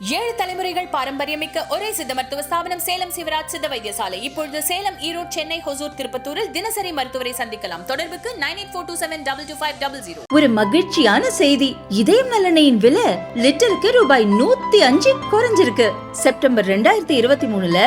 ஏழு தலைமுறைகள் பாரம்பரியமிக்க ஒரே சித்த மருத்துவ ஸ்தாபனம் சேலம் சிவராஜ் சித்த வைத்தியசாலை. இப்பொழுது சேலம் ஈரோடு சென்னை ஹொசூர் திருப்பத்தூரில் தினசரி மருத்துவரை சந்திக்கலாம். தொடர்புக்கு nine eight four two seven double two five double zero. ஒரு மகிழ்ச்சியான செய்தி. இதயம் நலனையின் விலை லிட்டருக்கு ரூபாய் நூத்தி அஞ்சு குறைஞ்சிருக்கு. செப்டம்பர் ரெண்டாயிரத்தி இருபத்தி மூணுல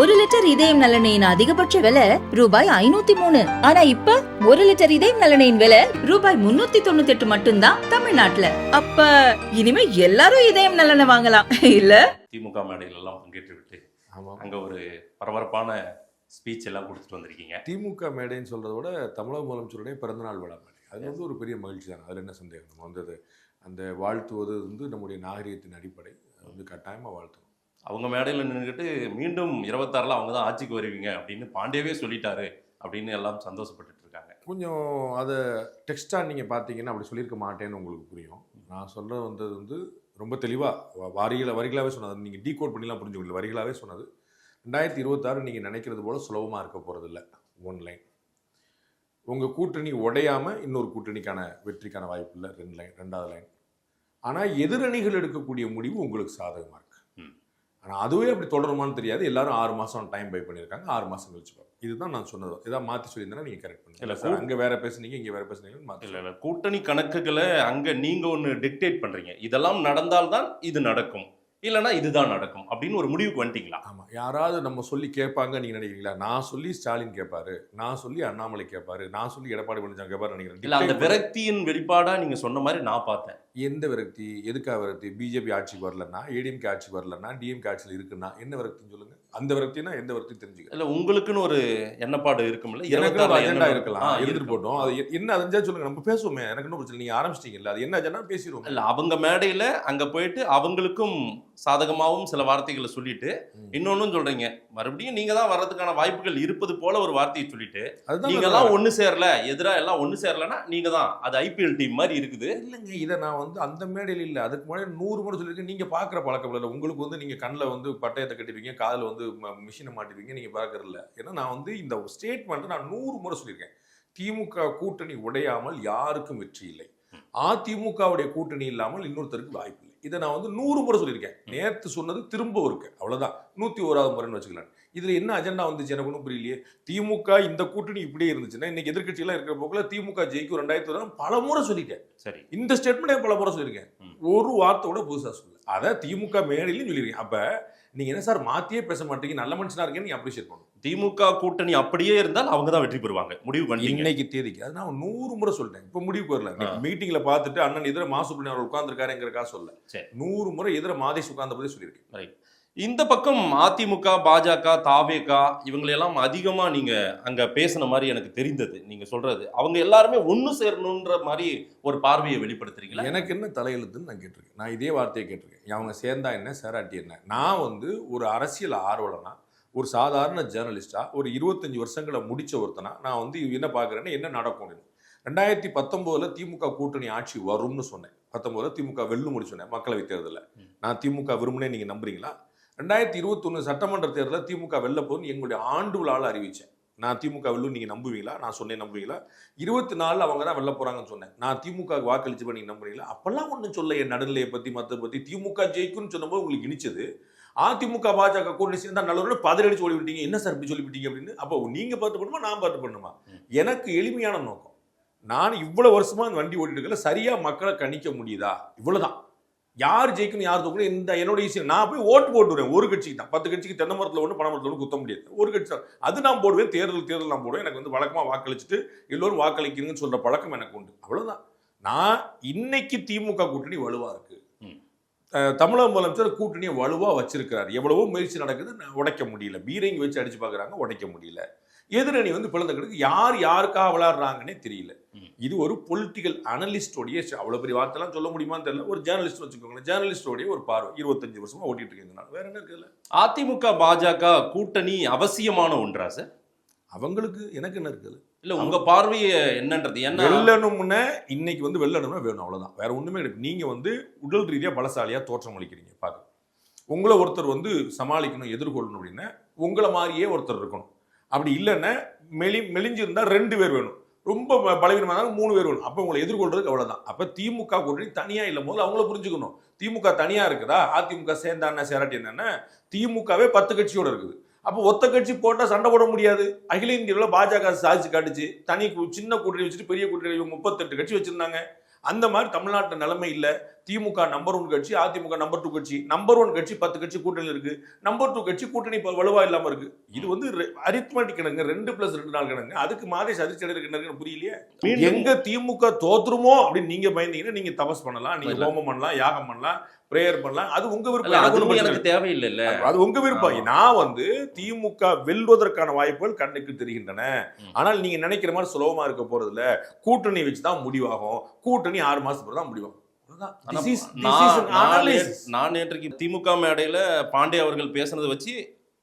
ஒரு லிட்டர் இதயம் நலனையின் அதிகபட்ச விலை ரூபாய் ஐநூத்தி மூணு. ஆனா இப்ப ஒரு லிட்டர் இதயம் நலனையின் விலை ரூபாய் முன்னூத்தி தொண்ணூத்தி எட்டு மட்டும்தான் தமிழ்நாட்டுல. அப்ப இனிமே எல்லாரும் இதயம் நலனை வாங்கலாம். இல்ல. திமுக மேடைகள் எல்லாம் பங்கேற்று விட்டு ஆமாம். அங்க ஒரு பரபரப்பான ஸ்பீச் எல்லாம் கொடுத்துட்டு வந்திருக்கீங்க. திமுக மேடைன்னு சொல்கிறத விட தமிழக முதலமைச்சருடைய பிறந்தநாள் விழா மேடை. அது வந்து ஒரு பெரிய மகிழ்ச்சி தான். அதில் என்ன சந்தேகம்? நம்ம வந்து அது அந்த வாழ்த்துவது வந்து நம்முடைய நாகரிகத்தின் அடிப்படை. வந்து கட்டாயமாக வாழ்த்தணும். அவங்க மேடையில் நின்றுக்கிட்டு மீண்டும் இருபத்தாறுல அவங்க தான் ஆட்சிக்கு வருவீங்க அப்படின்னு பாண்டியவே சொல்லிட்டாரு அப்படின்னு எல்லாம் சந்தோஷப்பட்டுட்டு இருக்காங்க. கொஞ்சம் அதை டெக்ஸ்டாக நீங்கள் பார்த்தீங்கன்னா அப்படி சொல்லியிருக்க மாட்டேன்னு உங்களுக்கு புரியும். நான் சொல்ல வந்தது வந்து ரொம்ப தெளிவாக வரிகளை வரிகளாகவே சொன்னது நீங்கள் டீ கோட் பண்ணிலாம் புரிஞ்சுக்கல வரிகளாகவே சொன்னது ரெண்டாயிரத்தி இருபத்தாறு நீங்கள் நினைக்கிறது போல் சுலபமாக இருக்க போகிறதில்ல ஒன் லைன் உங்கள் கூட்டணி உடையாமல் இன்னொரு கூட்டணிக்கான வெற்றிக்கான வாய்ப்பு இல்லை. ரெண்டு லைன் ரெண்டாவது லைன் ஆனால் எதிரணிகள் எடுக்கக்கூடிய முடிவு உங்களுக்கு சாதகமாக இருக்குது ஆனால் அதுவே அப்படி தொடருமான்னு தெரியாது. எல்லாரும் ஆறு மாதம் டைம் பை பண்ணியிருக்காங்க. ஆறு மாதம் கழிச்சு பார்ப்போம் இதுதான் நான் சொன்னது. ஏதாவது மாற்றி சொல்லியிருந்தேன்னா நீங்கள் கரெக்ட் இல்ல, பண்ணுங்க சார் அங்கே வேற பேசுனீங்க இங்கே வேற பேசுனீங்கன்னு மாற்றி இல்ல இல்ல. கூட்டணி கணக்குகளை அங்க நீங்க ஒன்னு டிக்டேட் பண்றீங்க. இதெல்லாம் நடந்தால்தான் இது நடக்கும். இல்லைன்னா இதுதான் நடக்கும் அப்படின்னு ஒரு முடிவுக்கு வந்துட்டீங்களா? ஆமாம் யாராவது நம்ம சொல்லி கேட்பாங்க நீங்கள் நினைக்கிறீங்களா? நான் சொல்லி ஸ்டாலின் கேட்பாரு. நான் சொல்லி அண்ணாமலை கேட்பாரு. நான் சொல்லி எடப்பாடி பழனிசாமி கேட்பாரு நினைக்கிறேன். இல்ல அந்த விரக்தியின் வெளிப்பாடா நீங்க சொன்ன மாதிரி நான் பார்த்தேன். எந்த விரக்தி எதுக்காக விரக்தி? பிஜேபி ஆட்சிக்கு வரலன்னா ஏடிஎம்கே ஆட்சிக்கு வரலன்னா டிஎம்கே ஆட்சியில் இருக்குன்னா என்ன விரக்தின்னு சொல்லுங்க? அந்த விரக்தினா எந்த விரக்தி தெரிஞ்சுக்க இல்ல உங்களுக்குன்னு ஒரு எண்ணப்பாடு இருக்கும்ல? எனக்கு ஒரு 26 அஜெண்டா. இருக்கலாம். இருந்துட்டு. போட்டோம்? அது என்ன அதைஞ்சா சொல்லுங்க. நம்ம பேசுவோமே. எனக்கு இன்னும் பிரச்சனை? நீங்க ஆரம்பிச்சிட்டீங்கல்ல. அது என்ன அஜெண்டா பேசிடுவோம். இல்ல அவங்க மேடையில அங்க போயிட்டு அவங்களுக்கும் சாதகமாவும் சில வார்த்தைகளை சொல்லிட்டு. இன்னொன்னும் சொல்றீங்க. மறுபடியும் நீங்க தான் வர்றதுக்கான வாய்ப்புகள் இருப்பது போல ஒரு வார்த்தையை சொல்லிட்டு அதுதான் நீங்க நான் எல்லாம் ஒண்ணு சேரல எதிரா எல்லாம் ஒண்ணு சேரலன்னா நீங்க தான். அது ஐபிஎல் டீம் மாதிரி இருக்குது. இல்லைங்க இதை நான் வந்து அந்த மேடையில் இல்லை. அதுக்கு முன்னாடி நூறு முறை சொல்லியிருக்கேன். நீங்கள் பார்க்குற பழக்கம் இல்லை. உங்களுக்கு வந்து நீங்கள் கண்ணில் வந்து பட்டயத்தை கட்டிருப்பீங்க காதில் வந்து மிஷினை மாட்டிருப்பீங்க நீங்கள் பார்க்கறது இல்லை. ஏன்னா நான் வந்து இந்த ஸ்டேட்மெண்ட்டை நான் நூறு முறை சொல்லியிருக்கேன். திமுக கூட்டணி உடையாமல் யாருக்கும் வெற்றி இல்லை. அதிமுகவுடைய கூட்டணி இல்லாமல் இன்னொருத்தருக்கு வாய்ப்பு இல்லை. இதை நான் வந்து நூறு முறை சொல்லியிருக்கேன். நேற்று சொன்னது திரும்ப இருக்கு. அவ்வளவுதான். நூற்றி ஓராவது முறைன்னு வச்சுக்கலாம் இதுல என்ன அஜெண்டா வந்துச்சு எனக்கு ஒன்றும் புரியலையே. திமுக இந்த கூட்டணி இப்படியே இருந்துச்சுன்னா இன்னைக்கு எதிர்க்கட்சியெல்லாம் இருக்கிற போக்குல திமுக ஜெயிக்கும் ரெண்டாயிரத்தி ஒரு பல முறை சொல்லிட்டேன். சரி. இந்த ஸ்டேட்மெண்ட்டே பல முறை சொல்லியிருக்கேன். ஒரு வார்த்தையோட புதுசாக சொல்லு அதை திமுக மேடையிலும் சொல்லியிருக்கேன். அப்ப நீங்க என்ன சார் மாத்தியே பேச மாட்டீங்க நல்ல மனுஷனா இருக்கேன்னு நீங்க அப்ரிஷியேட் பண்ணணும். திமுக கூட்டணி அப்படியே இருந்தால் அவங்க தான் வெற்றி பெறுவாங்க. முடிவு பண்ணீங்க இன்னைக்கு தேதிக்கு. அது நான் நூறு முறை சொல்லிட்டேன். இப்போ முடிவுக்கு வரல ஆ. மீட்டிங்ல பார்த்துட்டு அண்ணன் எதிர மாசுப்ரமணியம் அவர் உட்கார்ந்துருக்காருங்கிறக்கா சொல்ல. நூறு முறை எதிர மாதேஷ் உட்கார்ந்த போதே சொல்லியிருக்கேன் இந்த பக்கம் அதிமுக பாஜக தாவேகா இவங்களையெல்லாம் அதிகமா நீங்க அங்க பேசின மாதிரி எனக்கு தெரிந்தது. நீங்க சொல்றது. அவங்க எல்லாருமே ஒண்ணு சேரணுன்ற மாதிரி ஒரு பார்வையை வெளிப்படுத்துறீங்களா? எனக்கு என்ன தலையெழுத்துன்னு நான் கேட்டிருக்கேன். நான் இதே வார்த்தையை கேட்டிருக்கேன். அவங்க சேர்ந்தா என்ன சேராட்டி என்ன? நான் வந்து ஒரு அரசியல் ஆர்வலனா ஒரு சாதாரண ஜேர்னலிஸ்டா ஒரு இருபத்தஞ்சு வருஷங்களை முடிச்ச ஒருத்தனா நான் வந்து என்ன பார்க்குறேன்னா என்ன நடக்கும் ரெண்டாயிரத்தி பத்தொம்போதுல திமுக கூட்டணி ஆட்சி வரும்னு சொன்னேன். பத்தொம்போதுல திமுக வெல்லும் முடிச்சு சொன்னேன் மக்களவை தேர்தலில். நான் திமுக விரும்பினேன் நீங்க நம்புறீங்களா? ரெண்டாயிரத்தி இருபத்தொன்று சட்டமன்ற தேர்தலில் திமுக வெல்ல போகுதுன்னு எங்களுடைய ஆண்டு விழாவில் அறிவித்தேன் நான் திமுக வெல்லும் நீங்கள் நம்புவீங்களா? நான் சொன்னேன் நம்புவீங்களா? இருபத்தி நாலில் அவங்க தான் வெல்ல போகிறாங்கன்னு சொன்னேன். நான் திமுக வாக்களிச்சு நீங்கள் நம்புறீங்களா? அப்போல்லாம் ஒன்றும் சொல்ல என் நடுநிலையை பற்றி மற்ற பற்றி திமுக ஜெயிக்கும்னு சொன்னபோது உங்களுக்கு இனிச்சது. அதிமுக பாஜக கூட்டணி சேர்ந்தா நல்லவர்கள் பதிலடிச்சு ஓடி விட்டீங்க. என்ன சார் இப்படி சொல்லிவிட்டீங்க அப்படின்னு? அப்போ நீங்கள் பார்த்து பண்ணுமா நான் பார்த்து பண்ணுமா? எனக்கு எளிமையான நோக்கம். நான் இவ்வளோ வருஷமா அந்த வண்டி ஓட்டிட்டு இருக்கல சரியாக மக்களை கணிக்க முடியுதா? இவ்வளோதான் யார் ஜெயிக்கணும் யார் தோக்கணும் இந்த என்னோட ஈஸி நான் போய் ஓட்டு போட்டு வருவேன் ஒரு கட்சிக்கு தான். பத்து கட்சிக்கு தென்னை மரத்தில் ஒன்று பனை மரத்தில் ஒன்று குத்த முடியாது. ஒரு கட்சி தான். அது நான் போடுவேன். தேர்தல் தேர்தல் நான் போடுவேன். எனக்கு வந்து வழக்கமாக வாக்களிச்சுட்டு எல்லோரும் வாக்களிக்கிறீங்கன்னு சொல்ற பழக்கம் எனக்கு உண்டு. அவ்வளவுதான். நான் இன்னைக்கு திமுக கூட்டணி வலுவா இருக்கு. ம். அஹ் தமிழக முதலமைச்சர் கூட்டணியை வலுவா வச்சிருக்கிறார். எவ்வளவோ முயற்சி நடக்குது. உடைக்க முடியல. பீரங்கி வச்சு அடிச்சு பார்க்கறாங்க உடைக்க முடியல. எதிரணி வந்து பிளந்த கிடக்கு யார் யாருக்காக விளையாடுறாங்கன்னே தெரியல. இது ஒரு பொலிட்டிக்கல் அனலிஸ்டோடைய அவ்வளவு பெரிய வார்த்தைலாம் சொல்ல முடியுமான்னு தெரியல. ஒரு ஜேர்னலிஸ்ட் வச்சுக்கோங்களேன். ஜேர்னலிஸ்டோடைய ஒரு பார்வை. இருபத்தஞ்சு வருஷமா ஓட்டிட்டு இருக்கீங்க வேற என்ன இருக்குல்ல அதிமுக பாஜக கூட்டணி அவசியமான ஒன்றா சார்? அவங்களுக்கு எனக்கு என்ன இருக்குது? இல்ல உங்க பார்வையை என்னன்றது? என்ன வெல்லணும்னு இன்னைக்கு வந்து வெல்லணும்னா வேணும் அவ்வளவுதான். வேற ஒண்ணுமே கிடையாது. நீங்க வந்து உடல் ரீதியா பலசாலியா தோற்றம் அளிக்கிறீங்க. பாக்க உங்களை ஒருத்தர் வந்து சமாளிக்கணும் எதிர்கொள்ளணும் அப்படின்னா உங்களை மாதிரியே ஒருத்தர் இருக்கணும். அப்படி இல்லைன்னா மெலி மெலிஞ்சிருந்தா ரெண்டு பேர் வேணும். ரொம்ப ப- இருந்தாலும் மூணு பேர் வேணும். அப்போ உங்களை எதிர்கொள்றதுக்கு அவ்வளோதான் அப்போ திமுக கூட்டணி தனியாக இல்லை போது அவங்கள புரிஞ்சுக்கணும். திமுக தனியாக இருக்குதா? அதிமுக சேர்ந்தா என்ன சேராட்டி என்னென்னா திமுகவே பத்து கட்சியோட இருக்குது. அப்போ ஒத்த கட்சி போட்டால் சண்டை போட முடியாது. அகில இந்தியாவில் பாஜக சாதிச்சு காட்டுச்சு. தனி கு- சின்ன கூட்டணி வச்சுட்டு பெரிய கூட்டணி முப்பத்தெட்டு கட்சி வச்சுருந்தாங்க. அந்த மாதிரி தமிழ்நாட்டு நிலைமை இல்ல. திமுக நம்பர் ஒன் கட்சி அதிமுக நம்பர் டூ கட்சி. நம்பர் ஒன் கட்சி பத்து கட்சி கூட்டணி இருக்கு. நம்பர் டூ கட்சி கூட்டணி இப்ப வலுவா இல்லாம இருக்கு. இது வந்து அரித்மெட்டிக் கணக்கு ரெண்டு பிளஸ் ரெண்டு நாள் கணக்கு அதுக்கு மாதிரி சதிச்சு கணக்கு புரியலையே? எங்க திமுக தோத்துருமோ அப்படின்னு நீங்க பயந்தீங்கன்னா நீங்க தபஸ் பண்ணலாம். நீங்க. ஹோமம் பண்ணலாம் யாகம் பண்ணலாம். பிரேயர் பண்ணலாம். அது உங்க விருப்பம். எனக்கு இல்ல. அது உங்க விருப்பம். நான் வந்து திமுக வெல்வதற்கான வாய்ப்புகள் கண்ணுக்கு தெரிகின்றன. ஆனால் நீங்க நினைக்கிற மாதிரி சுலபமா இருக்க போறது இல்ல கூட்டணி வச்சு தான் முடிவாகும். கூட்டணி ஆறு மாசத்துக்கு தான் முடிவாகும் நான் நேற்றைக்கு திமுக மேடையில பாண்டே அவர்கள் பேசுனதை வச்சு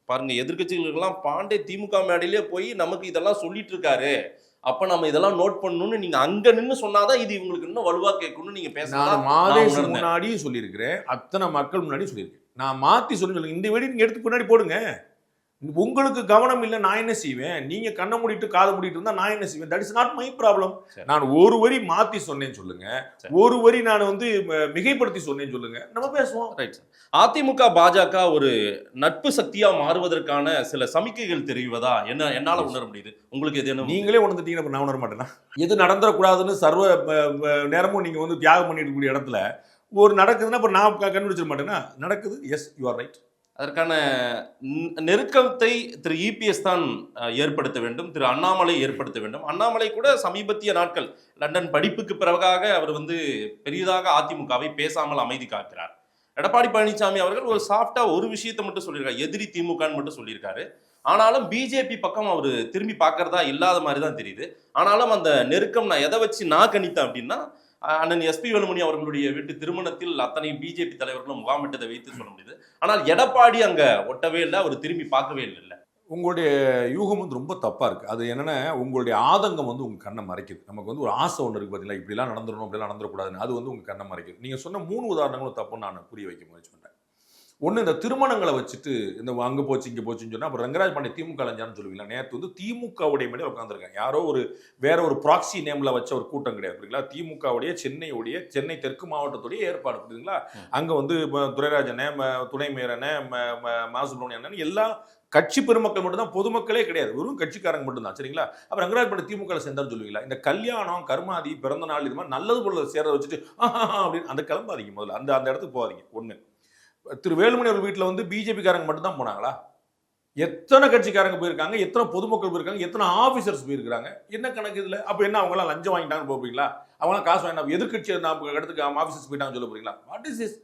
பாருங்க எதிர்க்கட்சிகளுக்கெல்லாம் பாண்டே திமுக மேடையிலே போய் நமக்கு இதெல்லாம் சொல்லிட்டு இருக்காரு. அப்ப நம்ம இதெல்லாம் நோட் பண்ணணும்னு நீங்க அங்க நின்னு சொன்னாதான் இது இவங்களுக்கு இன்னும் வலுவா கேட்கணும்னு நீங்க பேசலாம் மாதேஷ். முன்னாடியும் சொல்லியிருக்கிறேன். அத்தனை மக்கள் முன்னாடியும் சொல்லியிருக்கேன். நான் மாத்தி சொல்லி சொல்லுங்க. இந்த வெடி நீங்க எடுத்து பின்னாடி போடுங்க. உங்களுக்கு கவனம் இல்லை நான் என்ன செய்வேன்? நீங்க கண்ணை மூடிட்டு காதை மூடிட்டு இருந்தா நான் என்ன செய்வேன்? That is not my problem. நான் ஒரு வரி மாத்தி சொன்னேன்னு சொல்லுங்க. ஒரு வரி நான் வந்து மிகைப்படுத்தி சொன்னேன்னு சொல்லுங்க. நம்ம பேசுவோம். ரைட் அதிமுக பாஜக ஒரு நட்பு சக்தியா மாறுவதற்கான சில சமிக்கைகள் தெரிவதா? என்ன என்னால உணர முடியுது? உங்களுக்கு எது என்ன நீங்களே உணர்ந்துட்டீங்கன்னா நான் உணர மாட்டேனா? எது நடந்துடக்கூடாதுன்னு சர்வ நேரமும் நீங்க வந்து தியாகம் பண்ணிட்டு இருக்கக்கூடிய இடத்துல ஒரு நடக்குதுன்னா அப்ப நான் கண்டுபிடிச்சிட மாட்டேனா? நடக்குது. எஸ் யூ ஆர் ரைட் அதற்கான நெருக்கத்தை திரு இபிஎஸ் தான் ஏற்படுத்த வேண்டும் திரு அண்ணாமலை ஏற்படுத்த வேண்டும். அண்ணாமலை கூட சமீபத்திய நாட்கள் லண்டன் படிப்புக்கு பிறகாக அவர் வந்து பெரிதாக அதிமுகவை பேசாமல் அமைதி காக்கிறார். எடப்பாடி பழனிசாமி அவர்கள் ஒரு சாஃப்டா ஒரு விஷயத்தை மட்டும் சொல்லியிருக்காரு. எதிரி திமுகன்னு மட்டும் சொல்லியிருக்காரு. ஆனாலும் பிஜேபி பக்கம் அவர் திரும்பி பார்க்கறதா இல்லாத மாதிரி தான் தெரியுது. ஆனாலும் அந்த நெருக்கம் நான் எதை வச்சு நான் கணித்தேன் அப்படின்னா அண்ணன் எஸ்பி வேலுமணி அவர்களுடைய வீட்டு திருமணத்தில் அத்தனை பிஜேபி தலைவர்களும் முகாமிட்டதை வைத்து சொல்ல முடியுது. ஆனால் எடப்பாடி அங்க ஒட்டவே இல்லை அவர் திரும்பி பார்க்கவே இல்லை உங்களுடைய யூகம் வந்து ரொம்ப தப்பாக இருக்குது அது என்னென்னா உங்களுடைய ஆதங்கம் வந்து உங்கள் கண்ணை மறைக்குது. நமக்கு வந்து ஒரு ஆசை ஒன்று இருக்குது பார்த்தீங்களா இப்படிலாம் நடந்துடணும் இப்படிலாம் நடந்துடக்கூடாதுன்னு. அது வந்து உங்கள் கண்ணை மறைக்குது. நீங்கள் சொன்ன மூணு உதாரணங்களும் தப்புன்னு நான் புரிய வைக்க முயற்சி ஒன்று இந்த திருமணங்களை வச்சுட்டு இந்த அங்கே போச்சு இங்கே போச்சுன்னு சொன்னா அப்புறம் ரங்கராஜ் பாண்டே திமுக லஞ்சான்னு சொல்லுவீங்களா? நேற்று வந்து திமுகவுடைய மேலே உட்காந்துருக்காங்க யாரோ ஒரு வேற ஒரு ப்ராக்சி நேம்ல வச்ச ஒரு கூட்டம் கிடையாது புரியுங்களா திமுகவுடைய சென்னையுடைய சென்னை தெற்கு மாவட்டத்துடைய ஏற்பாடு புரியுதுங்களா? அங்க வந்து இப்ப துரைராஜ் அண்ணன் ம- துணை மேயர் அண்ணன் ம- ம- மா சுப்பிரமணியன் அண்ணன் எல்லா கட்சி பெருமக்கள் மட்டும்தான் பொதுமக்களே கிடையாது. வெறும் கட்சிக்காரங்க மட்டும்தான் சரிங்களா? அப்புறம் ரங்கராஜ் பண்ண திமுக சேர்ந்தார் சொல்லுவீங்களா? இந்த கல்யாணம் கர்மாதி பிறந்த நாள் இது மாதிரி நல்லது பொருளை சேர வச்சுட்டு அப்படின்னு அந்த கிளம்பாதீங்க முதல்ல. அந்த அந்த இடத்துக்கு போகாதீங்க ஒண்ணு. திரு வேலுமணி அவர்கள் வீட்டில் வந்து பிஜேபிக்காரங்க மட்டும்தான் போனாங்களா? எத்தனை கட்சிக்காரங்க போயிருக்காங்க எத்தனை பொதுமக்கள் போயிருக்காங்க எத்தனை ஆஃபீஸர்ஸ் போயிருக்காங்க என்ன கணக்கு இதில்? அப்போ என்ன அவங்களாம் லஞ்சம் வாங்கிட்டாங்கன்னு போப்பீங்களா அவங்களாம் காசு வாங்கினா எதிர்கட்சி நம்ம இடத்துக்கு ஆஃபீஸர்ஸ் போயிட்டாங்கன்னு சொல்ல போறீங்களா? வாட் இஸ் இஸ்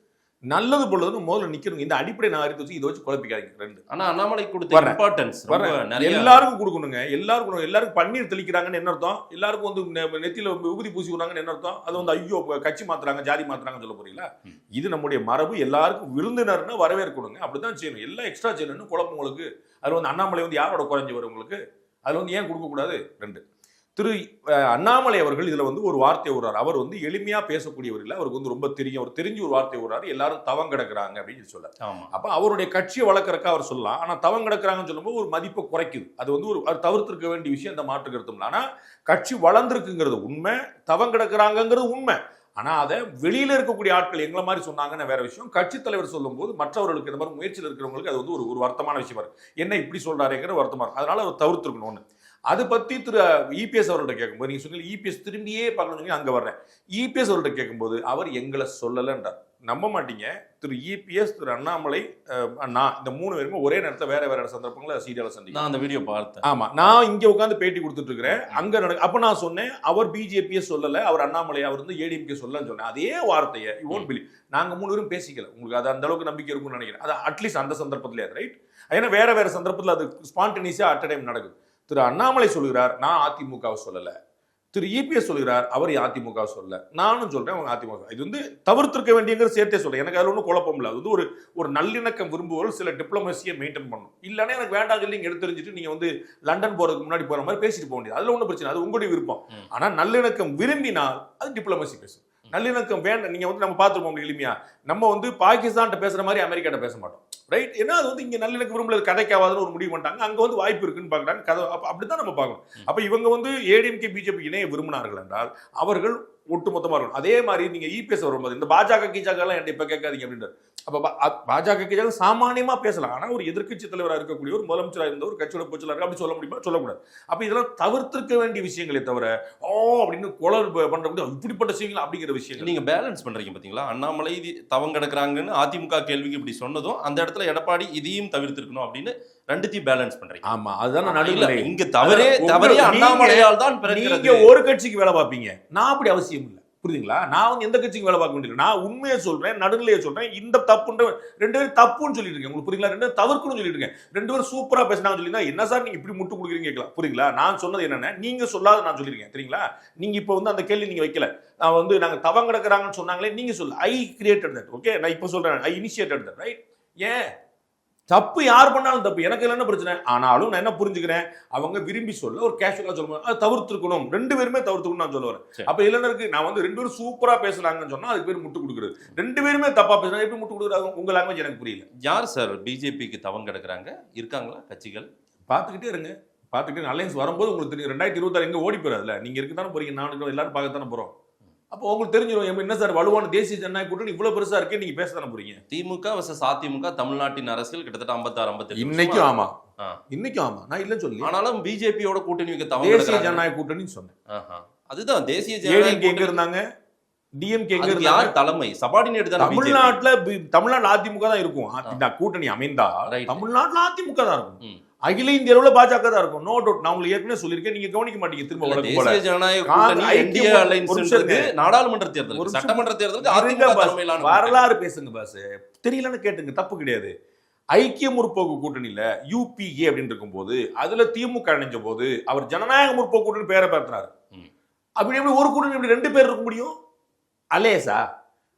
நல்லது பொழுதுன்னு முதல்ல நிக்கணும். இந்த அடிப்படை அறிவித்து வச்சு இதை வச்சு குழப்பிக்காதீங்க ரெண்டு ஆனா அண்ணாமலை கொடுத்த. இம்பார்ட்டன்ஸ் எல்லாருக்கும் கொடுக்கணுங்க. எல்லாருக்கும் கொடுக்கணும். எல்லாருக்கும் பன்னீர் தெளிக்கிறாங்கன்னு என்ன அர்த்தம்? எல்லாருக்கும் வந்து நெத்தியில விபூதி பூசி விடுறாங்கன்னு என்ன அர்த்தம்? அது வந்து ஐயோ கட்சி மாத்துறாங்க ஜாதி மாத்துறாங்கன்னு சொல்ல போறீங்களா. இது நம்முடைய மரபு. எல்லாருக்கும் விருந்தினர்னு வரவேற்கணுங்க. அப்படிதான் செய்யணும். எல்லாம் எக்ஸ்ட்ரா செய்யணும்னு குழப்பம் உங்களுக்கு. அதுல வந்து அண்ணாமலை வந்து யாரோட குறைஞ்சு வரும் உங்களுக்கு? அதுல வந்து ஏன் கொடுக்க கூடாது ரெண்டு திரு அண்ணாமலை அவர்கள் இதுல வந்து ஒரு வார்த்தை விடுறாரு அவர் வந்து எளிமையா பேசக்கூடியவர் இல்ல. அவருக்கு வந்து ரொம்ப தெரியும். அவர் தெரிஞ்சு ஒரு வார்த்தை விடுறாரு எல்லாரும் தவம் கிடக்குறாங்க அப்படின்னு சொல்ல ஆமா. அப்ப அவருடைய கட்சியை வளர்க்கறக்கா அவர் சொல்லலாம். ஆனா தவம் கிடக்குறாங்கன்னு சொல்லும்போது ஒரு மதிப்பை குறைக்குது. அது வந்து ஒரு அது தவிர்த்திருக்க வேண்டிய விஷயம். இந்த மாற்று கருத்தும் ஆனா கட்சி வளர்ந்துருக்குங்கிறது உண்மை. தவம் கிடக்குறாங்கங்கிறது உண்மை. ஆனா அதை வெளியில இருக்கக்கூடிய ஆட்கள் எங்களை மாதிரி சொன்னாங்கன்னு வேற விஷயம். கட்சி தலைவர் சொல்லும்போது மற்றவர்களுக்கு இந்த மாதிரி முயற்சியில் இருக்கிறவங்களுக்கு அது வந்து ஒரு ஒரு வருத்தமான விஷயமா என்ன இப்படி சொல்றாருங்கிற வருத்தமா இருக்கு. அதனால அவர் தவிர்த்திருக்கணும் ஒண்ணு அது பத்தி திரு இபிஎஸ் அவர்கள்ட்ட கேட்கும்போது நீங்க சொன்னீங்க இபிஎஸ் திரும்பியே பார்க்கணும் சொல்லி அங்க வர்றேன். இபிஎஸ் அவர்கள்ட்ட கேட்கும்போது அவர் எங்களை சொல்லலைன்றார். நம்ப மாட்டீங்க. திரு இபிஎஸ் திரு அண்ணாமலை நான் இந்த மூணு பேருமே ஒரே நேரத்தில் வேற வேற சந்தர்ப்பங்களை சீரியலை சந்திக்கும் நான் அந்த வீடியோ பார்த்தேன். ஆமா. நான் இங்க உட்காந்து பேட்டி கொடுத்துட்டு இருக்கிறேன் அங்க நட அப்ப நான் சொன்னேன் அவர் பிஜேபியை சொல்லல அவர் அண்ணாமலை அவர் வந்து ஏடிஎம்கே சொல்லலன்னு சொன்னேன். அதே வார்த்தையை யூ ஓன்ட் பிலீவ் நாங்க மூணு பேரும் பேசிக்கல. உங்களுக்கு அது அந்த அளவுக்கு நம்பிக்கை இருக்கும்னு நினைக்கிறேன். அது அட்லீஸ்ட் அந்த சந்தர்ப்பத்திலே ரைட் ஏன்னா வேற வேற சந்தர்ப்பத்தில் அது ஸ்பான்டேனியஸா அட் டைம் நடக்குது. திரு அண்ணாமலை சொல்கிறார் நான் அதிமுகவை சொல்லல. திரு இபிஎஸ் சொல்கிறார் அவர் அதிமுக சொல்ல நானும் சொல்றேன் அவங்க அதிமுக. இது வந்து தவிர்த்திருக்க வேண்டியங்கிற சேர்த்தே சொல்றேன். எனக்கு அதுல ஒன்றும் குழப்பம் இல்லை. அது வந்து ஒரு ஒரு நல்லிணக்கம் விரும்புவோர் சில டிப்ளமசியை மெயின்டைன் பண்ணணும். இல்லைன்னா எனக்கு வேண்டாம் சொல்லி நீங்க எடுத்து தெரிஞ்சுட்டு நீங்க வந்து லண்டன் போறதுக்கு முன்னாடி போற மாதிரி பேசிட்டு போக வேண்டியது. அதுல ஒன்றும் பிரச்சனை அது உங்களுடைய விருப்பம். ம். ஆனா நல்லிணக்கம் விரும்பினால் அது டிப்ளமசி பேசும். நல்லிணக்கம் வேண்டாம். நீங்க வந்து நம்ம பார்த்துருப்போம் எளிமையா. நம்ம வந்து பாகிஸ்தான்கிட்ட பேசுற மாதிரி அமெரிக்காட்ட பேச மாட்டோம். ரைட் ஏன்னா அது வந்து இங்க நல்லிணக்க விரும்பல கதைக்காவாதுன்னு ஒரு முடிவு பண்ணிட்டாங்க. அங்க வந்து வாய்ப்பு இருக்குன்னு பாக்குறாங்க கதை அப்ப அப்படித்தான் நம்ம பார்க்கணும். அப்ப இவங்க வந்து ஏடிஎம்கே பிஜேபி இணைய விரும்பினார்கள் என்றால் அவர்கள் ஒட்டுமொத்தமா இருக்கணும். அதே மாதிரி நீங்க இபிஎஸ் வரும்போது இந்த பாஜக கீஜாக எல்லாம் என்கிட்ட இப்ப கேட்காதீங்க அப்படின்றார். அப்ப பாஜக கீஜாக சாமானியமா பேசலாம். ஆனா ஒரு எதிர்க்கட்சி தலைவராக இருக்கக்கூடிய ஒரு முதலமைச்சராக இருந்த ஒரு கட்சியோட பொச்சலாக அப்படி சொல்ல முடியுமா? சொல்லக்கூடாது. அப்ப இதெல்லாம் தவிர்த்திருக்க வேண்டிய விஷயங்களே தவிர ஓ! அப்படின்னு குளர் பண்ற இப்படிப்பட்ட விஷயங்கள் அப்படிங்கிற விஷயங்கள். நீங்க பேலன்ஸ் பண்றீங்க பாத்தீங்களா? அண்ணாமலை இது தவம் கிடக்குறாங்கன்னு அதிமுக கேள்விக்கு இப்படி சொன்னதும் அந்த இடத்துல எடப்பாடி இதையும் தவிர்த்திருக்கணும் அப்படின்னு ரெண்டுத்தையும் பேலன்ஸ் பண்றீங்க. ஆமா அதுதான் நான் நடுநிலை. இங்க தவறே தவறே அண்ணாமலையால் தான் நீங்க ஒரு கட்சிக்கு வேலை பார்ப்பீங்க. நான் அப்படி அவசியம் இல்லை. புரியுதுங்களா? நான் வந்து எந்த கட்சிக்கு வேலை பார்க்க வேண்டியது நான் உண்மையை சொல்றேன் நடுநிலையை சொல்றேன். இந்த தப்புன்ற ரெண்டு பேரும் தப்புன்னு சொல்லிட்டு இருக்கேன். உங்களுக்கு புரியுங்களா ரெண்டு பேரும் தவறுக்குன்னு சொல்லிட்டு இருக்கேன். ரெண்டு பேரும் சூப்பரா பேசினாங்க சொல்லி என்ன சார் நீங்க இப்படி முட்டு கொடுக்குறீங்க கேட்கலாம். புரியுங்களா நான் சொன்னது என்னன்னா நீங்க சொல்லாத நான் சொல்லியிருக்கேன். சரிங்களா நீங்க இப்போ வந்து அந்த கேள்வி நீங்க வைக்கல. நான் வந்து நாங்க தவம் கிடக்குறாங்கன்னு சொன்னாங்களே நீங்க சொல்ல ஐ கிரியேட்டட் தட் ஓகே நான் இப்போ சொல்றேன். ஐ இனிஷியேட்டட் தட் ரைட் ஏன்? தப்பு யார் பண்ணாலும் தப்பு. எனக்கு என்ன பிரச்சனை. ஆனாலும் நான் என்ன புரிஞ்சுக்கிறேன்? அவங்க விரும்பி சொல்ல ஒரு கேஷுவலா சொல்லுவாங்க அது தவிர்த்துக்கணும் ரெண்டு பேருமே தவிர்த்துக்கணும் நான் சொல்ல வரேன். அப்ப என்ன இருக்கு? நான் வந்து ரெண்டு பேரும் சூப்பரா பேசுனாங்கன்னு சொன்னா அதுக்கு பேர் முட்டு கொடுக்குறது. ரெண்டு பேருமே தப்பா பேசுறாங்க எப்படி முட்டு கொடுக்குறாங்க உங்க லாங்குவேஜ் எனக்கு புரியல. யார் சார் பிஜேபிக்கு தவம் கிடக்குறாங்க? இருக்காங்களா கட்சிகள்? பாத்துக்கிட்டே இருங்க. பாத்துக்கிட்டே அலையன்ஸ் வரும்போது உங்களுக்கு தெரியும். ரெண்டாயிரத்தி இருபத்தாறு எங்க ஓடி போறாதுல நீங்க இருக்கு தானே போறீங்க. நான் இருக்கிறோம், எல்லாரும் பார்க்க தானே போறோம். அப்போ உங்களுக்கு தெரிஞ்சிடும் என்ன சார் வலுவான தேசிய ஜனநாயக கூட்டணி இவ்வளவு பெருசா இருக்கே நீங்க பேச தானே போறீங்க? திமுக வர்சஸ் அதிமுக தமிழ்நாட்டின் அரசியல் கிட்டத்தட்ட 56 58 இன்னைக்கும் ஆமா. இன்னைக்கும் ஆமா. நான் இல்லைன்னு சொல்லி ஆனாலும் பிஜேபியோட கூட்டணி வைக்க தேசிய. ஜனநாயக கூட்டணின்னு சொன்னேன். அதுதான் தேசிய ஜனநாயக எங்க இருந்தாங்க? டிஎம்கே எங்க யார் தலைமை? சபார்டினேட் தான் தமிழ்நாட்டுல தமிழ்நாடு அதிமுக தான் இருக்கும். கூட்டணி அமைந்தா. தமிழ்நாட்டுல அதிமுக தான் இருக்கும். அகில இந்திய அளவுல பாஜக தான் இருக்கும். நோ டவுட் நான் உங்களுக்கு ஏற்கனவே சொல்லியிருக்கேன். நீங்க கவனிக்க மாட்டீங்க திரும்ப வழக்கம் போல. தேசிய ஜனநாயக. நாடாளுமன்ற தேர்தல். சட்டமன்ற கூட்டணி. வரலாறு பேசுங்க பாஸ். தெரியலன்னு கேட்டுங்க தப்பு கிடையாது. ஐக்கிய முற்போக்கு கூட்டணியில யூபிஏ அப்படின்னு இருக்கும்போது அதுல திமுக இணைஞ்ச போது அவர் ஜனநாயக முற்போக்கு கூட்டணி பேரை ம். அப்படி எப்படி ஒரு கூட்டணி எப்படி ரெண்டு பேர் இருக்க முடியும்? அலேசா?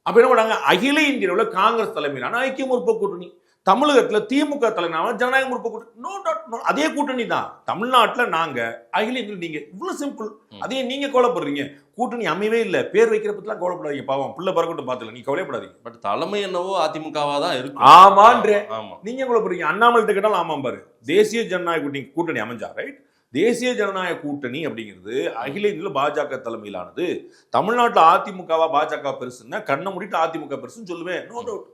அப்ப என்ன பண்ணாங்க? அகில இந்திய அளவுல காங்கிரஸ் தலைமையிலான ஐக்கிய முற்போக்கு கூட்டணி. தமிழகத்துல திமுக தலைமையிலான ஜனநாயக முற்போக்கு கூட்டணி. நோ டவுட் அதே கூட்டணி தான். தமிழ்நாட்டுல நாங்க அகில இந்திய நீங்க இவ்வளவு சிம்பிள். அதே நீங்க கவலைப்படுறீங்க. கூட்டணி அமையவே இல்ல. பேர் வைக்கிற பத்திலாம் கவலைப்படாதீங்க. பாவம் பிள்ளை பறக்கட்டும் பாத்துல நீங்க கவலைப்படாதீங்க பட் தலைமை என்னவோ அதிமுகவா தான் இருக்கும் ஆமான்ற. ஆமா நீங்க கவலைப்படுறீங்க அண்ணாமலை கேட்டாலும் ஆமாம் பாரு. தேசிய ஜனநாயக கூட்டணி கூட்டணி அமைஞ்சா ரைட் தேசிய ஜனநாயக கூட்டணி அப்படிங்கிறது அகில இந்தியில பாஜக தலைமையிலானது. தமிழ்நாட்டுல அதிமுகவா பாஜக பெருசுன்னா கண்ணை மூடிட்டு அதிமுக பெருசுன்னு சொல்லுவேன். நோ டவுட்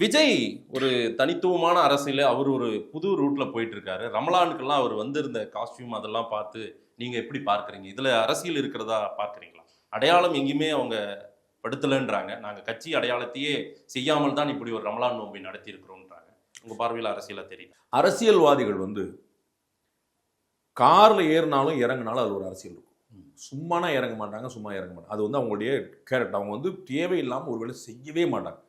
விஜய் ஒரு தனித்துவமான அரசியல அவர் ஒரு புது ரூட்ல போயிட்டு இருக்காரு ரமலானுக்கெல்லாம் அவர் வந்திருந்த காஸ்டியூம் அதெல்லாம் பார்த்து நீங்க எப்படி பார்க்குறீங்க? இதுல அரசியல் இருக்கிறதா பார்க்குறீங்களா? அடையாளம் எங்கேயுமே அவங்க படுத்தலைன்றாங்க. நாங்கள் கட்சி அடையாளத்தையே செய்யாமல் தான் இப்படி ஒரு ரமலான் நோம்பை நடத்தியிருக்கிறோன்றாங்க உங்கள் பார்வையில் அரசியலாக தெரியும் அரசியல்வாதிகள் வந்து காரில் ஏறினாலும் இறங்கினாலும் அது ஒரு அரசியல் இருக்கும். சும்மானா இறங்க மாட்டாங்க சும்மா இறங்க மாட்டாங்க. அது வந்து அவங்களுடைய கேரக்டர் அவங்க வந்து தேவையில்லாமல் ஒரு வேலை செய்யவே மாட்டாங்க.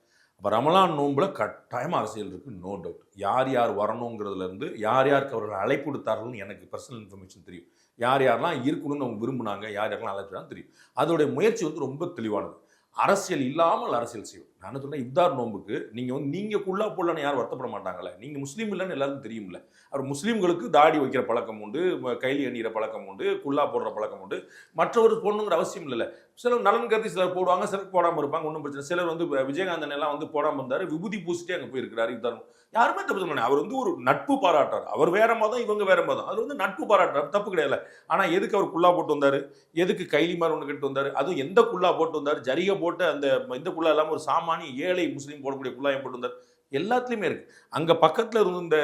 அப்போ ரமலான் நோம்பில் கட்டாயமாக அரசியல் இருக்கு. நோ டவுட் யார் யார் வரணுங்கிறதுலேருந்து யார் யாருக்கு அவர்கள் அழைப்பு கொடுத்தார்கள்னு எனக்கு பர்சனல் இன்ஃபர்மேஷன் தெரியும். யார் யாரெல்லாம் இருக்கணும்னு அவங்க விரும்புனாங்க யார் யாரெல்லாம் அழைச்சாலும் தெரியும். அதோடைய முயற்சி வந்து ரொம்ப தெளிவானது. அரசியல் இல்லாமல் அரசியல் செய்வோம் நான் என்ன சொன்னேன் இப்தார் நோன்புக்கு நீங்கள் வந்து நீங்கள் குள்ளா போடலன்னு யாரும் வருத்தப்பட மாட்டாங்களே நீங்கள் முஸ்லீம் இல்லைன்னு எல்லாருக்கும் தெரியும்ல. அவர் முஸ்லீம்களுக்கு தாடி வைக்கிற பழக்கம் உண்டு கைலி அணிகிற பழக்கம் உண்டு குல்லா போடுற பழக்கம் உண்டு. மற்றவர் போடணுங்கிற அவசியம் இல்லைல்ல. சிலர் நலன் கருதி சிலர் போடுவாங்க சிலர் போடாமல் இருப்பாங்க ஒன்றும் பிரச்சனை சிலர் வந்து விஜயகாந்தன் எல்லாம் வந்து போடாமல் இருந்தார் விபூதி பூசிட்டே அங்கே போயிருக்கிறார் இப்தார் யாருமே தப்பு சொல்ல அவர் வந்து ஒரு நட்பு பாராட்டார் அவர் வேற மதம் இவங்க வேற மதம். அது வந்து நட்பு பாராட்டார் தப்பு கிடையாது ஆனால் எதுக்கு அவர் குல்லா போட்டு வந்தார்? எதுக்கு கைலி மாதிரி ஒன்று கட்டு வந்தார்? அதுவும் எந்த குல்லா போட்டு வந்தார்? ஜரிகை போட்டு அந்த இந்த குல்லா இல்லாமல் ஒரு சாமானிய ஏழை முஸ்லீம் போடக்கூடிய குல்லாயம் போட்டு வந்தார். எல்லாத்துலயுமே இருக்கு. அங்க பக்கத்துல இருந்த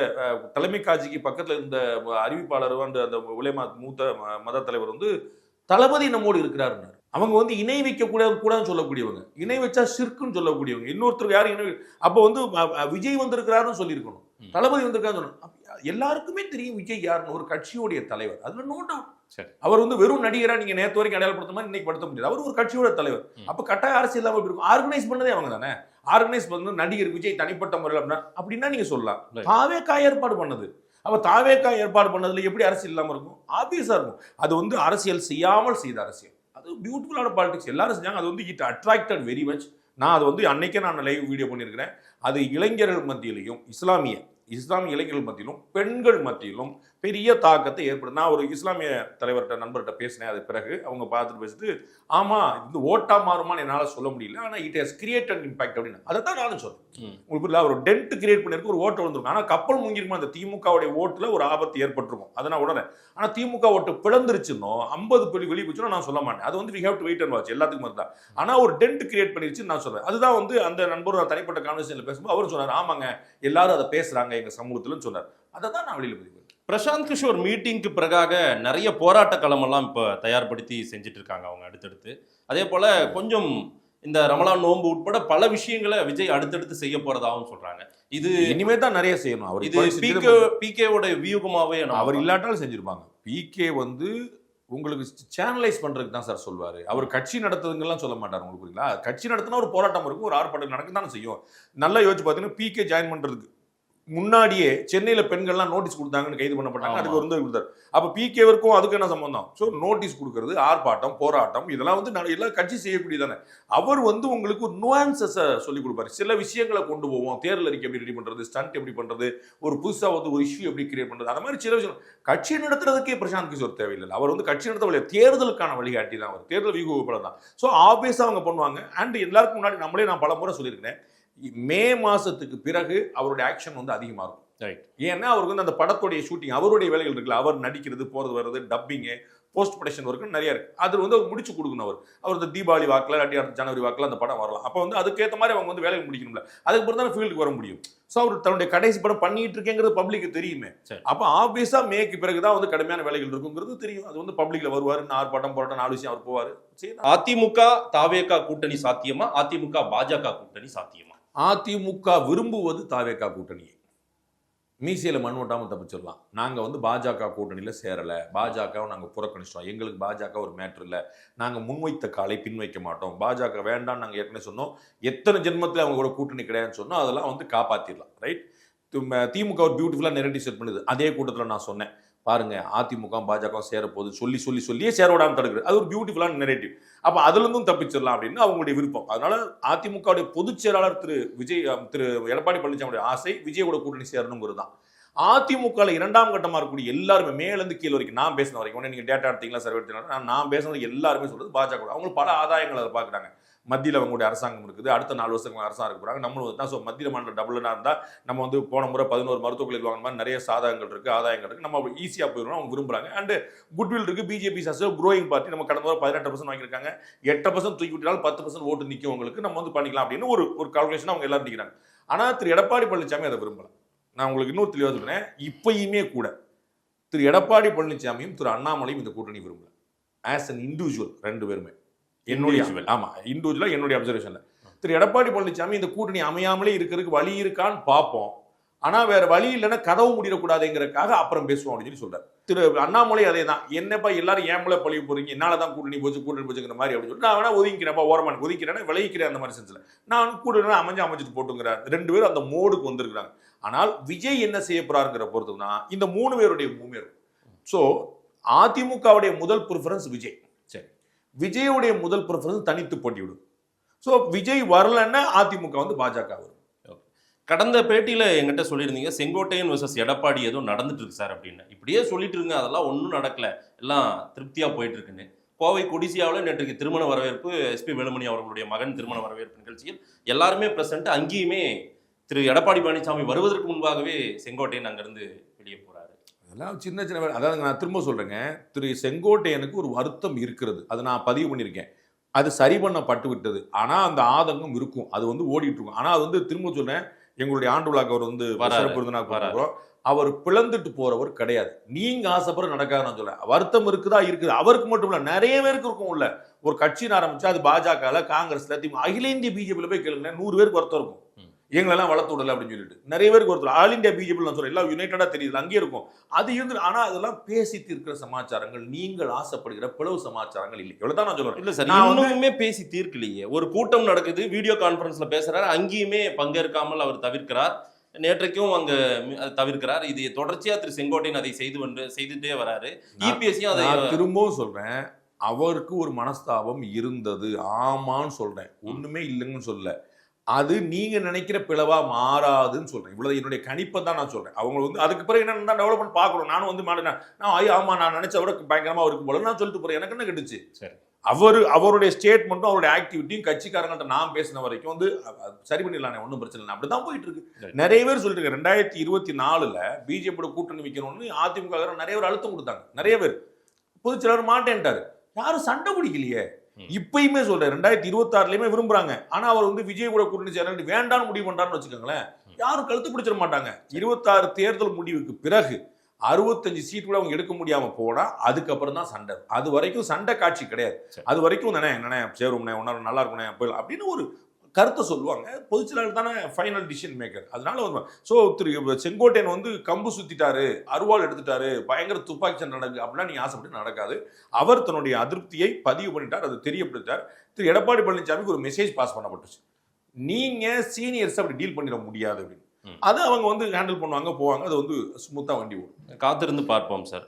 தலைமை காட்சிக்கு பக்கத்துல இருந்த அறிவிப்பாளர் அந்த அந்த உலேமா மூத்த மத தலைவர் வந்து தளபதி நம்மோடு இருக்கிறாருன்னாரு. அவங்க வந்து இணை வைக்க கூடாது கூடாதுன்னு சொல்லக்கூடியவங்க. இணை வச்சா சிற்குன்னு சொல்லக்கூடியவங்க. இன்னொருத்தர் யாரும் இணை அப்போ வந்து விஜய் வந்திருக்கிறாருன்னு சொல்லியிருக்கணும். தளபதி வந்திருக்காருன்னு சொல்லணும். எல்லாருக்குமே தெரியும் விஜய் யாருன்னு. ஒரு கட்சியோடைய தலைவர். அதுல நோ டவுட் சரி. அவர் வந்து வெறும் நடிகரா நீங்க நேத்து வரைக்கும் அடையாளப்படுத்த மாதிரி இன்னைக்கு படுத்த முடியாது. அவர் ஒரு கட்சியோட தலைவர். அப்ப கட்டாய அரசியல் இல்லாம எப்படி இருக்கும். ஆர்கனைஸ் பண்ணதே அவங்க தானே? ஆர்கனைஸ் பண்ணது நடிகர் விஜய் தனிப்பட்ட முறையில் அப்படின்னா அப்படின்னா நீங்க சொல்லலாம். தாவேக்கா ஏற்பாடு பண்ணது. அப்ப தாவேக்கா ஏற்பாடு பண்ணதுல எப்படி அரசியல் இல்லாம இருக்கும்? ஆப்வியஸா இருக்கும். அது வந்து அரசியல் செய்யாமல் செய்த அரசியல். அது பியூட்டிஃபுல்லான பாலிடிக்ஸ் எல்லாரும் செஞ்சாங்க. அது வந்து இட் அட்ராக்டட் வெரி மச் நான் அது வந்து அன்னைக்கே நான் லைவ் வீடியோ பண்ணியிருக்கிறேன். அது இளைஞர்கள் மத்தியிலையும் இஸ்லாமிய இஸ்லாமிய இளைஞர்கள் மத்தியிலும் பெண்கள் மத்தியிலும் பெரிய தாக்கத்தை ஏற்படுது. நான் ஒரு இஸ்லாமிய தலைவர்கிட்ட நண்பர்கிட்ட பேசினேன். அது பிறகு அவங்க பார்த்துட்டு பேசிட்டு ஆமா இது ஓட்டா மாறுமான்னு என்னால சொல்ல முடியல. ஆனா இட் ஹஸ் கிரியேட்டட் இம்பாக்ட் அப்படின்னு. அதை தான் நானும் சொல்றேன். உங்களுக்கு ஒரு டென்ட் கிரியேட் பண்ணிருக்கு ஒரு ஓட்டு வந்திருக்கும் ஆனா கப்பல் முங்கிருக்கும் அந்த திமுகவுடைய ஓட்டுல ஒரு ஆபத்து ஏற்பட்டிருக்கும். அதை நான் உடனே ஆனா திமுக ஓட்டு பிளந்துருச்சுன்னோ ஐம்பது புள்ளி வெளியே போச்சுன்னா நான் சொல்ல மாட்டேன். அது வந்து we have to wait and watch எல்லாத்துக்கும் மாதிரி தான் ஆனா ஒரு டென்ட் கிரியேட் பண்ணிருச்சுன்னு நான் சொல்றேன். அதுதான் வந்து அந்த நண்பர் தனிப்பட்ட கான்வர்சேஷன்ல பேசும்போது அவரும் சொன்னார். ஆமாங்க எல்லாரும் அதை பேசுறாங்க எங்க சமூகத்துலன்னு சொன்னார். அதை தான் நான் வெளியில பதிவு. பிரசாந்த் கிஷோர் மீட்டிங்க்கு பிறகாக நிறைய போராட்ட களமெல்லாம் இப்போ தயார்படுத்தி செஞ்சுட்டு இருக்காங்க அவங்க அடுத்தடுத்து. அதே போல கொஞ்சம் இந்த ரமலான் நோன்பு உட்பட பல விஷயங்களை விஜய் அடுத்தடுத்து செய்ய போறதாகவும் சொல்றாங்க. இது இனிமே தான் நிறைய செய்யணும். அவர் இது பிகே பிகேவோட வியூகமாவே அவர் இல்லாட்டாலும் செஞ்சிருப்பாங்க. பிகே வந்து உங்களுக்கு சேனலைஸ் பண்றதுக்கு தான் சார் சொல்வாரு. அவர் கட்சி நடத்துறதுங்கெல்லாம் சொல்ல மாட்டார் உங்களுக்கு புரியுங்களா கட்சி நடத்தினா ஒரு போராட்டம் இருக்கும் ஒரு ஆர்ப்பாட்டம் நடக்க தானே செய்யும். நல்லா யோசிச்சு பார்த்தீங்கன்னா பிகே ஜாயின் பண்றதுக்கு முன்னாடியே சென்னையில பெண்கள்லாம் நோட்டீஸ் கொடுத்தாங்கன்னு கைது பண்ணப்பட்டாங்க. அதுக்கு வந்து கொடுத்தாரு. அப்ப பிகேவருக்கும் அதுக்கு என்ன சம்பந்தம்? ஸோ நோட்டீஸ் கொடுக்கறது ஆர்ப்பாட்டம் போராட்டம் இதெல்லாம் வந்து நான் எல்லாம் கட்சி செய்யக்கூடியதானே. அவர் வந்து உங்களுக்கு ஒரு நுவான்சஸை சொல்லி கொடுப்பாரு. சில விஷயங்களை கொண்டு போவோம். தேர்தல் அறிக்கை எப்படி ரெடி பண்றது ஸ்டண்ட் எப்படி பண்றது ஒரு புதுசா வந்து ஒரு இஷ்யூ எப்படி கிரியேட் பண்றது அந்த மாதிரி சில விஷயம். கட்சி நடத்துறதுக்கே பிரசாந்த் கிஷோர் தேவையில்லை. அவர் வந்து கட்சி நடத்த வழி தேர்தலுக்கான வழிகாட்டி தான் அவர். தேர்தல் வியூகப்படம் தான். ஸோ ஆப்வியஸாக அவங்க பண்ணுவாங்க. அண்ட் எல்லாருக்கும் முன்னாடி நம்மளே நான் பல முறை சொல்லியிருக்கிறேன். மே மாசத்துக்கு பிறகு அவருடைய ஆக்ஷன் வந்து அதிகமாக இருக்கும் Right. ஏன்னா அவருக்கு வந்து அந்த படத்துடைய ஷூட்டிங் அவருடைய வேலைகள் இருக்குல்ல. அவர் நடிக்கிறது போறது வர்றது டப்பிங்கு போஸ்ட் ப்ரொடக்ஷன் ஒர்க்கு நிறைய இருக்கு. அது வந்து அவர் முடிச்சு கொடுக்கணும் அவர். அவர் இந்த தீபாவளி வாக்கில் இல்லாட்டி அடுத்த ஜனவரி வாக்கில் அந்த படம் வரலாம். அப்போ வந்து அதுக்கேற்ற மாதிரி அவங்க வந்து வேலையை முடிக்கணும்ல. அதுக்கு பிறகு தான் ஃபீல்டுக்கு வர முடியும். ஸோ அவர் தன்னுடைய கடைசி படம் பண்ணிட்டு இருக்கேங்கிறது பப்ளிக்கு தெரியுமே. அப்போ ஆப்வியஸா மேக்கு பிறகு தான் வந்து கடுமையான வேலைகள் இருக்குங்கிறது தெரியும். அது வந்து பப்ளிக்ல வருவார் படம் போராட்டம் நாலு விஷயம் அவர் போவார். சரி அதிமுக தாவேகா கூட்டணி சாத்தியமா? அதிமுக பாஜக கூட்டணி சாத்தியமா? அதிமுக விரும்புவது தாவேக்கா கூட்டணியை. மீசையில் மண் ஒட்டாமல் தப்பிச்சிடலாம். நாங்கள் வந்து பாஜக கூட்டணியில் சேரலை. பாஜகவை நாங்கள் புறக்கணிச்சிட்டோம். எங்களுக்கு பாஜக ஒரு மேட்ரு இல்லை. நாங்கள் முன்வைத்த காலை பின்வைக்க மாட்டோம். பாஜக வேண்டாம்னு நாங்கள் ஏற்கனவே சொன்னோம். எத்தனை ஜென்மத்தில் அவங்க கூட கூட்டணி கிடையாதுன்னு சொன்னோம். அதெல்லாம் வந்து காப்பாற்றிடலாம் ரைட் திமுக ஒரு பியூட்டிஃபுல்லாக நெரட்டிவ் செட் பண்ணுது. அதே கூட்டத்தில் நான் சொன்னேன். பாருங்க அதிமுக பாஜக போது சொல்லி சொல்லி சொல்லியே சேர விடாமல் தடுக்கிறது அது ஒரு பியூட்டிஃபுல்லான நெரேட்டிவ் அப்போ அதுலேருந்தும் தப்பிச்சிடலாம் அப்படின்னு அவங்களுடைய விருப்பம். அதனால அதிமுகவுடைய பொதுச் செயலாளர் திரு விஜய் திரு எடப்பாடி பழனிசாமியுடைய ஆசை விஜயோட கூட்டணி சேரணுங்கிறது தான். அதிமுகவில் இரண்டாம் கட்டமாக இருக்கக்கூடிய எல்லாருமே மேலேருந்து கீழே வரைக்கும் நான் பேசின வரைக்கும் உடனே நீங்கள் டேட்டா எடுத்தீங்களா சர்வே எடுத்தீங்களா நான் பேசுனது எல்லாருமே சொல்றது பாஜக. அவங்க பல ஆதாயங்கள் அதை பார்க்குறாங்க. மத்தியில் அவங்களுடைய அரசாங்கம் இருக்குது. அடுத்த நாலு வருஷங்கள் அரசாங்கம் இருக்க போகிறாங்க நம்மளும் தான் ஸோ மத்தியில் மாநில டபுள்னா இருந்தால் நம்ம வந்து போன முறை பதினோரு மருத்துவக் கல்லூரி வாங்கின மாதிரி நிறைய சாதகங்கள் இருக்குது ஆதாயங்கள் இருக்குது நம்ம ஈஸியாக போயிடணும் அவங்க விரும்புகிறாங்க அண்டு குட்வில் இருக்குது பிஜேபி சஸ் க்ரோயிங் பார்ட்டி நம்ம கடந்த முறை பதினெட்டு பர்சன்ட் வாங்கியிருக்காங்க. எட்டு பர்சன்ட் தூக்கி விட்டாலும் பத்து பர்சன்ட் ஓட்டு நிற்கும் உங்களுக்கு நம்ம வந்து பண்ணிக்கலாம் அப்படின்னு ஒரு ஒரு கால்குலேஷன் அவங்க எல்லாரும் நிற்கிறாங்க ஆனால் திரு எடப்பாடி பழனிசாமி அதை விரும்பல. நான் உங்களுக்கு இன்னொரு தெளிவாக சொல்கிறேன் இப்பயுமே கூட திரு எடப்பாடி பழனிசாமியும் திரு அண்ணாமலையும் இந்த கூட்டணி விரும்பல. ஆஸ் அன் இண்டிவிஜுவல் ரெண்டு பேருமே. என்னுடைய Individual. ஆமா இண்டிவிஜுவலா என்னுடைய அப்சர்வேஷன்ல திரு எடப்பாடி பழனிசாமி இந்த கூட்டணி அமையாமலே இருக்கிறதுக்கு வழி இருக்கான்னு பார்ப்போம். ஆனா வேற வழி இல்லைன்னா கதவு முடிடக்கூடாதுங்கிறதுக்காக அப்புறம் பேசுவோம் அப்படின்னு சொல்லி சொல்றாரு. திரு அண்ணாமலை அதே தான் என்னப்பா எல்லாரும் ஏன் மேல பழிவு போறீங்க? என்னால தான் கூட்டணி போச்சு கூட்டணி போச்சுங்கிற மாதிரி அப்படின்னு சொல்லிட்டு நான் வேணா ஒதுங்கிக்கிறேன்ப்பா ஓரமான ஒதுக்கிறேன் விளைவிக்கிறேன் அந்த மாதிரி சென்ஸ்ல நான் கூட்டணி அமைஞ்சு அமைச்சிட்டு போட்டுங்கிறார். ரெண்டு பேரும் அந்த மோடுக்கு வந்திருக்கிறாங்க. ஆனால் விஜய் என்ன செய்ய போறாருங்கிற பொறுத்துனா இந்த மூணு பேருடைய இருக்கும். ஸோ அதிமுகவுடைய முதல் ப்ரிஃபரன்ஸ் விஜய். விஜயுடைய முதல் ப்ரிஃபரன்ஸ் தனித்து போட்டிவிடும். ஸோ விஜய் வரலன்னா அதிமுக வந்து பாஜக வரும். கடந்த பேட்டியில் எங்கிட்ட சொல்லியிருந்தீங்க செங்கோட்டையன் வர்சஸ் எடப்பாடி ஏதோ நடந்துட்டு இருக்கு சார் அப்படின்னு. இப்படியே சொல்லிட்டு இருங்க அதெல்லாம் ஒன்றும் நடக்கல. எல்லாம் திருப்தியாக போயிட்டு இருக்குன்னு. கோவை கொடிசியாவில் நேற்றுக்கு திருமண வரவேற்பு எஸ்பி வேலுமணி அவர்களுடைய மகன் திருமண வரவேற்பு நிகழ்ச்சியில் எல்லாருமே பிரசன்ட் அங்கேயுமே திரு எடப்பாடி பழனிசாமி வருவதற்கு முன்பாகவே செங்கோட்டையன் அங்கேருந்து அதெல்லாம் சின்ன சின்ன அதாவது நான் திரும்ப சொல்றேங்க திரு செங்கோட்டையனுக்கு ஒரு வருத்தம் இருக்கிறது. அதை நான் பதிவு பண்ணியிருக்கேன். அது சரி பண்ணப்பட்டு விட்டது. ஆனா அந்த ஆதங்கம் இருக்கும். அது வந்து ஓடிட்டு இருக்கும். ஆனா அது வந்து திரும்ப சொல்றேன் எங்களுடைய ஆண்டு விழாக்கு அவர் வந்து. சிறப்பு. கூப்பிடுறோம். அவர் பிளந்துட்டு போறவர் கிடையாது. நீங்க ஆசைப்படுற நடக்காது நான் சொல்றேன். வருத்தம் இருக்குதா? இருக்குது. அவருக்கு மட்டும் இல்ல நிறைய பேருக்கு இருக்கும் உள்ள. ஒரு கட்சின்னு ஆரம்பிச்சா அது பாஜக காங்கிரஸ்ல திமுக அகில இந்திய பிஜேபியில் போய் கேளுங்க நூறு பேருக்கு வருத்தம் இருக்கும். எங்களெல்லாம் வளர்த்து விடல அப்படின்னு சொல்லிட்டு. நிறைய பேருக்கு ஒருத்தர் ஆல் இந்தியா பிஜேபி நான் சொல்றேன். எல்லாம் யுனைடடா தெரியுது. அங்கேயே இருக்கும். அது இருந்து ஆனா அதெல்லாம் பேசி தீர்க்கிற சமாச்சாரங்கள் நீங்கள் ஆசைப்படுகிற பிளவு சமாச்சாரங்கள் இல்லை. இவ்வளவுதான் நான் சொல்றேன். இல்ல சார் நான் இன்னுமே பேசி தீர்க்கலையே. ஒரு கூட்டம் நடக்குது வீடியோ கான்பரன்ஸ்ல பேசுறாரு அங்கேயுமே பங்கேற்காமல் அவர் தவிர்க்கிறார். நேற்றைக்கும் அங்க அது தவிர்க்கிறார். இது தொடர்ச்சியா திரு செங்கோட்டையன் அதை செய்து வந்து செய்துட்டே வராரு. இபிஎஸ்சியும் அதை நான் திரும்பவும் சொல்றேன். அவருக்கு ஒரு மனஸ்தாபம் இருந்தது. ஆமான்னு சொல்றேன். ஒண்ணுமே இல்லைன்னு சொல்ல அது நீங்க நினைக்கிற பிளவா மாறாதுன்னு சொல்றேன். இவ்வளவு என்னுடைய கணிப்பை தான் நான் சொல்றேன். அவங்க வந்து அதுக்கு பிறகு என்ன டெவலப்மெண்ட் பார்க்கணும். நானும் வந்து மாட்டேன் நான் ஐயோ ஆமா நான் நினைச்ச விட பயங்கரமா இருக்கும் போல. நான் சொல்லிட்டு போறேன். எனக்கு என்ன கெட்டுச்சு? சரி. அவர் அவருடைய ஸ்டேட்மெண்ட்டும் அவருடைய ஆக்டிவிட்டியும் கட்சிக்காரங்கள்ட்ட நான் பேசின வரைக்கும் வந்து சரி பண்ணிடலாம் ஒன்றும் பிரச்சனை இல்லை அப்படிதான் போயிட்டு இருக்கு. நிறைய பேர் சொல்லிட்டு இருக்காங்க. ரெண்டாயிரத்தி இருபத்தி நாலுல பிஜேபியோட கூட்டணி வைக்கணும்னு அதிமுக நிறைய பேர் அழுத்தம் கொடுத்தாங்க. நிறைய பேர். பொதுச்செயலாளர் மாட்டேன்ட்டாரு. யாரும் சண்டை பிடிக்கலையே. இப்பயுமே சொல்றேன் ரெண்டாயிரத்தி இருபத்தி ஆறுலயுமே விரும்புறாங்க. ஆனா அவர் வந்து விஜய் கூட கூட்டணி சேர வேண்டாம்னு முடிவு பண்றாருன்னு வச்சுக்கோங்களேன். யாரும் கழுத்து பிடிச்சிட மாட்டாங்க. இருபத்தாறு தேர்தல் முடிவுக்கு பிறகு அறுபத்தஞ்சு சீட் கூட அவங்க எடுக்க முடியாம போனா அதுக்கப்புறம் தான் சண்டை. அது வரைக்கும் சண்டை காட்சி கிடையாது. அது வரைக்கும் தானே ஒன்னா நல்லா இருக்கும்ண்ணே போயிடலாம். அப்படின்னு ஒரு கருத்தை சொல்லுவாங்க. பொதுச்செயலாளர் தானே ஃபைனல் டிசிஷன் மேக்கர் அதனால வந்து ஸோ திரு செங்கோட்டையன் வந்து கம்பு சுத்திட்டாரு அருவாள் எடுத்துட்டாரு பயங்கர துப்பாக்கி சண்டை நடக்கு அப்படிலாம் நீங்க ஆசைப்பட்டு நடக்காது. அவர் தன்னுடைய அதிருப்தியை பதிவு பண்ணிட்டார் அது தெரியப்படுத்தார் திரு எடப்பாடி பழனிசாமிக்கு ஒரு மெசேஜ் பாஸ் பண்ணப்பட்டுச்சு. நீங்க சீனியர்ஸ் அப்படி டீல் பண்ணிட முடியாது அப்படின்னு. அது அவங்க வந்து ஹேண்டில் பண்ணுவாங்க போவாங்க அது வந்து ஸ்மூத்தா வண்டி ஓடும். காத்திருந்து பார்ப்போம் சார்.